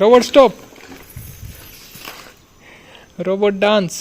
Robot stop robot dance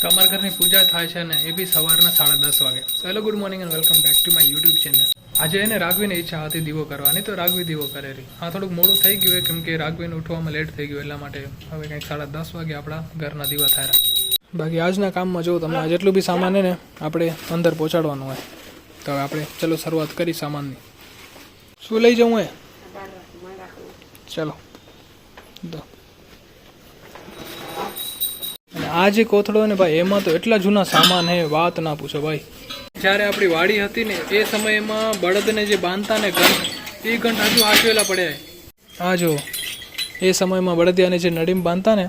તો ઘરની પૂજા થાય છે ને એ બી સવારના સાડા દસ વાગે. So hello good morning and welcome back to my YouTube channel આજે એને રાઘવીને ઈચ્છા હતી દીવો કરવાની, તો રાઘવી દીવો કરેલી હા, થોડુંક મોડું થઈ ગયું કેમ કે રાઘવીને ઉઠવામાં લેટ થઈ ગયું એટલા માટે હવે કંઈક સાડા દસ વાગે આપણા ઘરના દીવા થયા. બાકી આજના કામમાં જો તમને જેટલું બી સામાન ને, આપણે અંદર પહોંચાડવાનું હોય. તો આપણે ચલો શરૂઆત કરી સામાનની. શું લઈ જવું એ ચલો. અને આ જે કોથળો ને ભાઈ, એમાં તો એટલા જૂના સામાન હે, વાત ના પૂછો ભાઈ. જ્યારે આપણી વાડી હતી ને, એ સમયમાં બળદને જે બાંધતા ને ઘંટ, એ ઘંટ હજુ હાચવેલા પડ્યા હા. જો, એ સમયમાં બળદિયાને જે નડીમ બાંધતા ને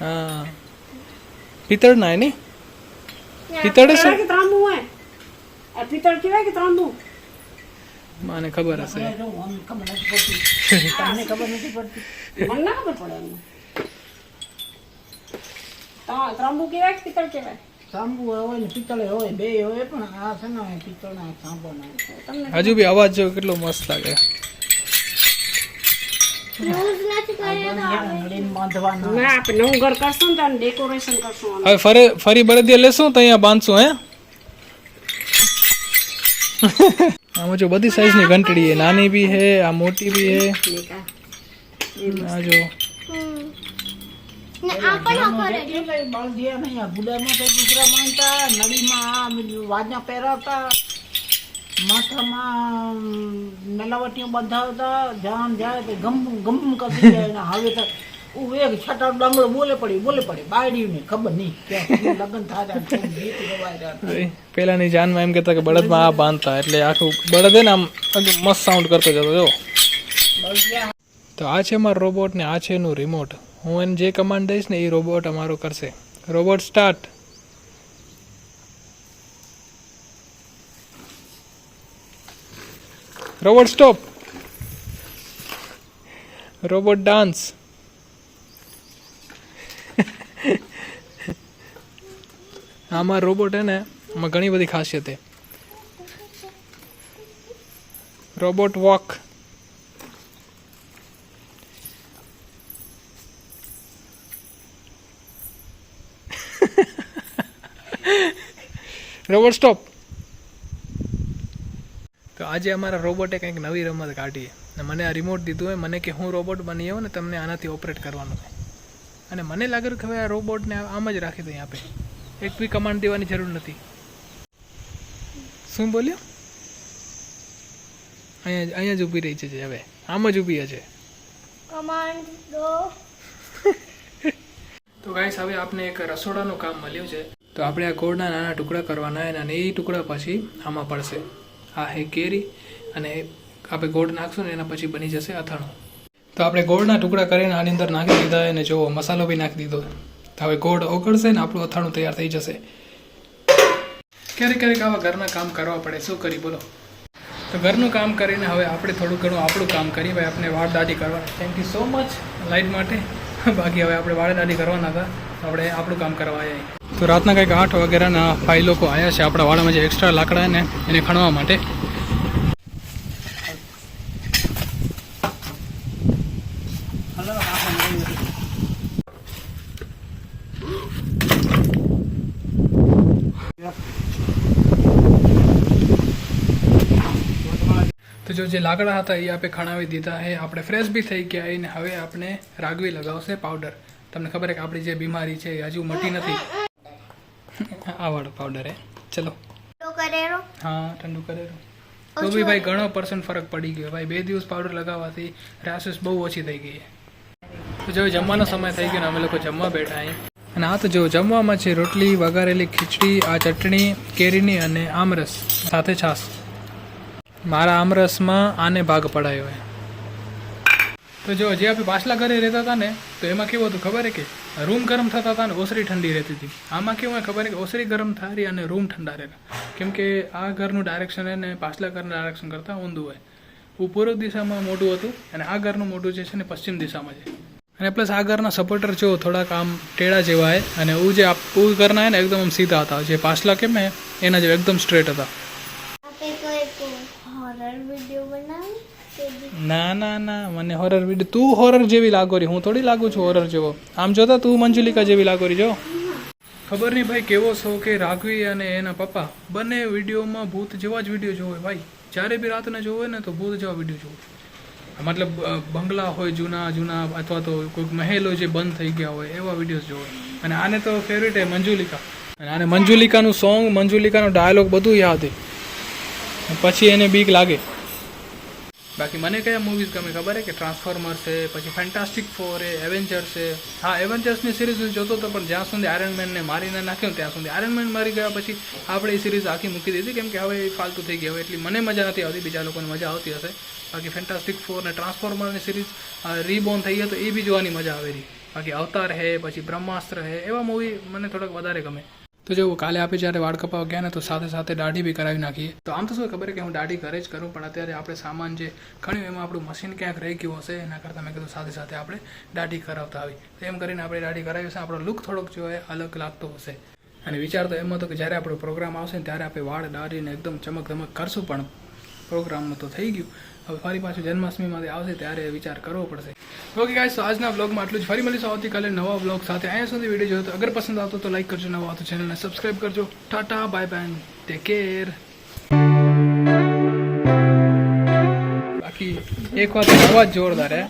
હા પિત્તળના હે નહીં પિત્તળ છે કે ત્રાંબુ હોય આ પિત્તળ કહેવાય કે ત્રાંબુ મને ખબર હશે મને ખબર નથી પડતી મને ના ખબર પડે એમને તા- ત્રાંબુ કહેવાય કે પિત્તળ કહેવાય તાંબુ હોય ને પિત્તળે હોય બે હોય પણ આ છે ને પિત્તળના તાંબાના તમને હજુ બી અવાજ જો કેટલો મસ્ત લાગે નડીને બાંધવાના ના આપણે નવું ઘર કરશું ને ત્યારે ડેકોરેશન કરશું આનું. હવે ફરે ફરી બળદિયા લેશું તો અહીંયા બાંધશું હે? આમાં જો બધી સાઈઝની ઘંટડી હે નાની બી હે આ મોટી બી હે આ જો. બળદિયા નહીં આ બુડામાં કઈ કૂતરા માનતા નળીમાં આ વાજના પહેરાવતા. માથામાં નલાવટીઓ બંધાવતા ધ્યાન જાય તો ગમ ગમ કરી જાય ને હવે તો એક છટા ડાંગળો બોલે પડી બોલે પડી બાયડી ને ખબર નહીં લગ્ન થાય પેલાની જાનમાં એમ કહેતા કે બળદમાં આ બાંધતા, એટલે આખું બળદ ને આમ મસ્ત સાઉન્ડ કરતો જતો, જો. તો આ છે મારો રોબોટ ને આ છે એનું રિમોટ હું એને જે કમાન્ડ દઈશ ને એ રોબોટ અમારો કરશે. Robot start robot stop robot dance આમાં રોબોટ હે ને આમાં ઘણી બધી ખાસિયત છે રોબોટ વોક રોબોટ સ્ટોપ આજે અમારા રોબોટે કંઈક નવી રમત કાઢી અને મને આ રિમોટ દીધું હોય મને કે હું રોબોટ બની જાઉં ને તમને આનાથી ઓપરેટ કરવાનું છે અને મને લાગ્યું કે હવે આ રોબોટને આમ જ રાખી દઈએ આપે. એક બી કમાન્ડ દેવાની જરૂર નથી. શું બોલ્યો? અહીંયા અહીંયા જ ઊભી રહી છે હવે. આમ જ ઊભી છે. તો ગાઈસ હવે આપને એક રસોડાનું કામ મળ્યું છે. તો આપણે આ ગોળના નાના ટુકડા કરવાના અને એ ટુકડા પછી આમાં પડશે. આ હે કેરી અને આપણે ગોળ નાખશું ને એના પછી બની જશે અથાણું. તો આપણે ગોળના ટુકડા કરીને આની અંદર નાખી દીધા અને જો મસાલો બી નાખી દીધો. તો હવે ગોળ ઓગળશે ને આપણું અથાણું તૈયાર થઈ જશે. ક્યારેક ક્યારેક આવા ઘરના કામ કરવા પડે. શું કરી, બોલો? તો ઘરનું કામ કરીને હવે આપણે થોડું ઘણું આપણું કામ કરીએ. ભાઈ આપણે વાળ દાઢી કરવાના. Thank you so much light માટે. બાકી હવે આપણે વાળ દાઢી કરવાના હતા. આપણે આપણું કામ કરવા આવ્યા તો રાતના કંઈક આઠ વગેરેના ભાઈ લોકો આવ્યા છે આપણા વાળામાં જે એક્સ્ટ્રા લાકડા ને એને ખણવા માટે. તો જો જે લાકડા હતા એ આપણે ખણાવી દીધા એ આપણે ફ્રેશ બી થઈ ગયા અને હવે આપણે રાગવી લગાવશે પાવડર તમને ખબર છે કે આપણી જે બીમારી છે એ હજુ મટી નથી. આ વાળો પાવડર હે ચલો કરેરો હા ઠંડુ કરેલું. તો બી ભાઈ ઘણો પર્સન્ટ ફરક પડી ગયો. ભાઈ બે દિવસ પાવડર લગાવવાથી રાશિસ બહુ ઓછી થઈ ગઈ. તો જો જમવાનો સમય થઈ ગયો ને અમે લોકો જમવા બેઠા અહીં. અને આ તો જો જમવામાં છે રોટલી વઘારેલી ખીચડી આ ચટણી કેરીની અને આમરસ. સાથે છાશ. મારા આમરસમાં આને ભાગ પડાયો હોય તો જો જે આપણે પાછલા ઘરે રહેતા હતા ને તો એમાં કેવું હતું ખબર હે કે રૂમ ગરમ થતા હતા ને ઓસરી ઠંડી રહેતી હતી. આમાં કેવું હોય ખબર કે ઓસરી ગરમ થારી અને રૂમ ઠંડા રહેતા કેમ કે આ ઘરનું ડાયરેક્શન અને પાછલા ઘરના ડાયરેક્શન કરતાં ઊંધું હોય. પૂર્વ દિશામાં મોટું હતું અને આ ઘરનું મોટું જે છે ને પશ્ચિમ દિશામાં છે. અને પ્લસ આ ઘરના સપોર્ટર જો થોડાક આમ ટેડા જેવા હે અને હું જે ઉ ઘરના હે ને એકદમ સીધા હતા. જે પાછલા કેમ એના જે એકદમ સ્ટ્રેટ હતા. વીડિયો ના ના ના, મને હોરર વીડિયો તું હોરર જેવી લાગો રહી હું થોડી લાગુ છું હોરર જેવો. આમ જોતા તું મંજુલિકા જેવી લાગો રહી જો. ખબર નહીં ભાઈ કેવો શો કે રાઘવી અને એના પપ્પા? બંને વિડીયોમાં ભૂત જેવા જ વીડિયો જોવે ભાઈ. જ્યારે બી રાતને જોવે ને તો ભૂત જેવા વીડિયો જોવે. મતલબ બંગલા હોય, જૂના જૂના, અથવા તો કોઈક મહેલ જે બંધ થઈ ગયા હોય, એવા વિડીયોઝ જોવે. અને આને તો ફેવરેટ હે મંજુલિકા. અને આને મંજુલિકાનું સોંગ મંજુલિકાનો ડાયલોગ બધું યાદ હે પછી એને બીક લાગે. બાકી મને કયા મૂવીઝ ગમે ખબર છે કે ટ્રાન્સફોર્મર છે, પછી ફેન્ટાસ્ટિક ફોર છે એવેન્જર્સ છે? હા એવેન્જર્સની સિરીઝ હું જોતો હતો, પણ જ્યાં સુધી આયરનમેનને મારીને નાખ્યો ત્યાં સુધી આયરનમેન મારી ગયા પછી આપણે એ સિરીઝ આખી મૂકી દીધી, કેમ કે હવે એ ફાલતુ થઈ ગઈ, હવે એટલી મને મજા નથી આવતી, બીજા લોકોને મજા આવતી હશે. બાકી ફેન્ટાસ્ટિક ફોર ને ટ્રાન્સફોર્મરની સિરીઝ રીબોર્ન થઈ ગયા તો એ બી જોવાની મજા આવે રહી બાકી અવતાર હે, પછી બ્રહ્માસ્ત્ર હે, એવા મૂવી મને થોડાક વધારે ગમે. તો જો કાલે આપણે જ્યારે વાળ કપાવા ગયા ને તો સાથે સાથે દાઢી બી કરાવી નાખીએ. તો આમ તો શું ખબર કે હું દાઢી ઘરે જ કરું, પણ અત્યારે આપણે સામાન જે ખણ્યું એમાં આપણું મશીન ક્યાંક રહી ગયું હશે, એના કરતાં મેં કીધું સાથે સાથે આપણે દાઢી કરાવતા આવી. તો એમ કરીને આપણે દાઢી કરાવી હશે, આપણો લુક થોડોક જો અલગ લાગતો હશે. અને વિચાર તો એમ હતો કે જ્યારે આપણો પ્રોગ્રામ આવશે ને ત્યારે આપણે વાળ દાઢીને એકદમ ચમક ધમક કરશું, પણ પ્રોગ્રામમાં તો થઈ ગયું. હવે ફરી પાછું જન્માષ્ટમીમાંથી આવશે ત્યારે વિચાર કરવો પડશે. ઓકે ગાઈસ તો આજના બ્લોગમાં આટલું જ. ફરી મળીશું આવતીકાલે નવા બ્લોગ સાથે. અહીંયા સુધી વીડિયો જોયો તો અગર પસંદ આવતો તો લાઈક કરજો. નવા તો ચેનલને સબસ્ક્રાઈબ કરજો. Ta-ta bye bye take care બાકી એક વાત અવાજ જોરદાર હે.